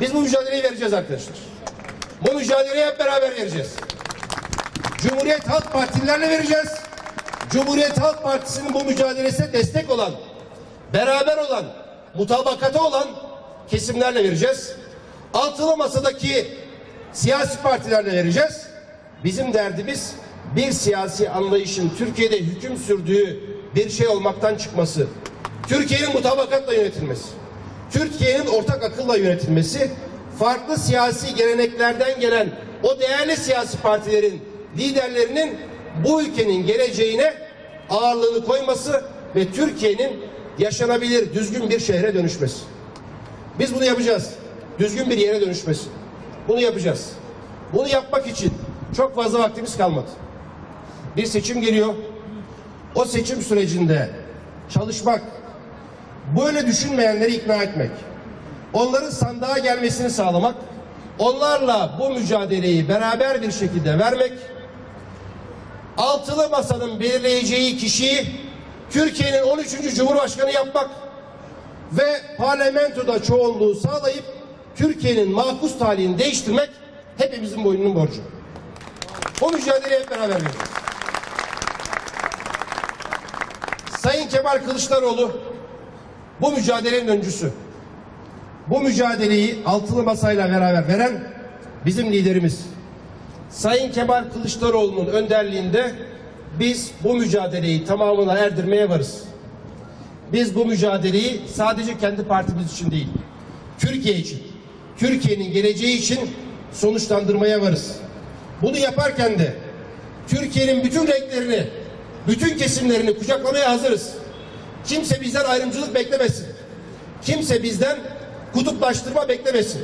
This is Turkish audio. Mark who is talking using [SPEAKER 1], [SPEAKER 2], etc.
[SPEAKER 1] Biz bu mücadeleyi vereceğiz arkadaşlar. Bu mücadeleyi hep beraber vereceğiz. Cumhuriyet Halk Partililerle vereceğiz. Cumhuriyet Halk Partisi'nin bu mücadelesine destek olan, beraber olan, mutabakata olan kesimlerle vereceğiz. Altılı masadaki siyasi partilerle vereceğiz. Bizim derdimiz bir siyasi anlayışın Türkiye'de hüküm sürdüğü bir şey olmaktan çıkması. Türkiye'nin mutabakatla yönetilmesi. Türkiye'nin ortak akılla yönetilmesi, farklı siyasi geleneklerden gelen o değerli siyasi partilerin liderlerinin bu ülkenin geleceğine ağırlığını koyması ve Türkiye'nin yaşanabilir, düzgün bir şehre dönüşmesi. Biz bunu yapacağız. Düzgün bir yere dönüşmesi. Bunu yapacağız. Bunu yapmak için çok fazla vaktimiz kalmadı. Bir seçim geliyor. O seçim sürecinde çalışmak, böyle düşünmeyenleri ikna etmek, onların sandığa gelmesini sağlamak, onlarla bu mücadeleyi beraber bir şekilde vermek, altılı masanın belirleyeceği kişiyi Türkiye'nin 13. Cumhurbaşkanı yapmak ve parlamentoda çoğunluğu sağlayıp Türkiye'nin makus talihini değiştirmek hepimizin boynunun borcu. O mücadeleyi hep beraber vereceğiz. Sayın Kemal Kılıçdaroğlu bu mücadelenin öncüsü. Bu mücadeleyi altılı masayla beraber veren bizim liderimiz. Sayın Kemal Kılıçdaroğlu'nun önderliğinde biz bu mücadeleyi tamamına erdirmeye varız. Biz bu mücadeleyi sadece kendi partimiz için değil, Türkiye için, Türkiye'nin geleceği için sonuçlandırmaya varız. Bunu yaparken de Türkiye'nin bütün renklerini, bütün kesimlerini kucaklamaya hazırız. Kimse bizden ayrımcılık beklemesin. Kimse bizden kutuplaştırma beklemesin.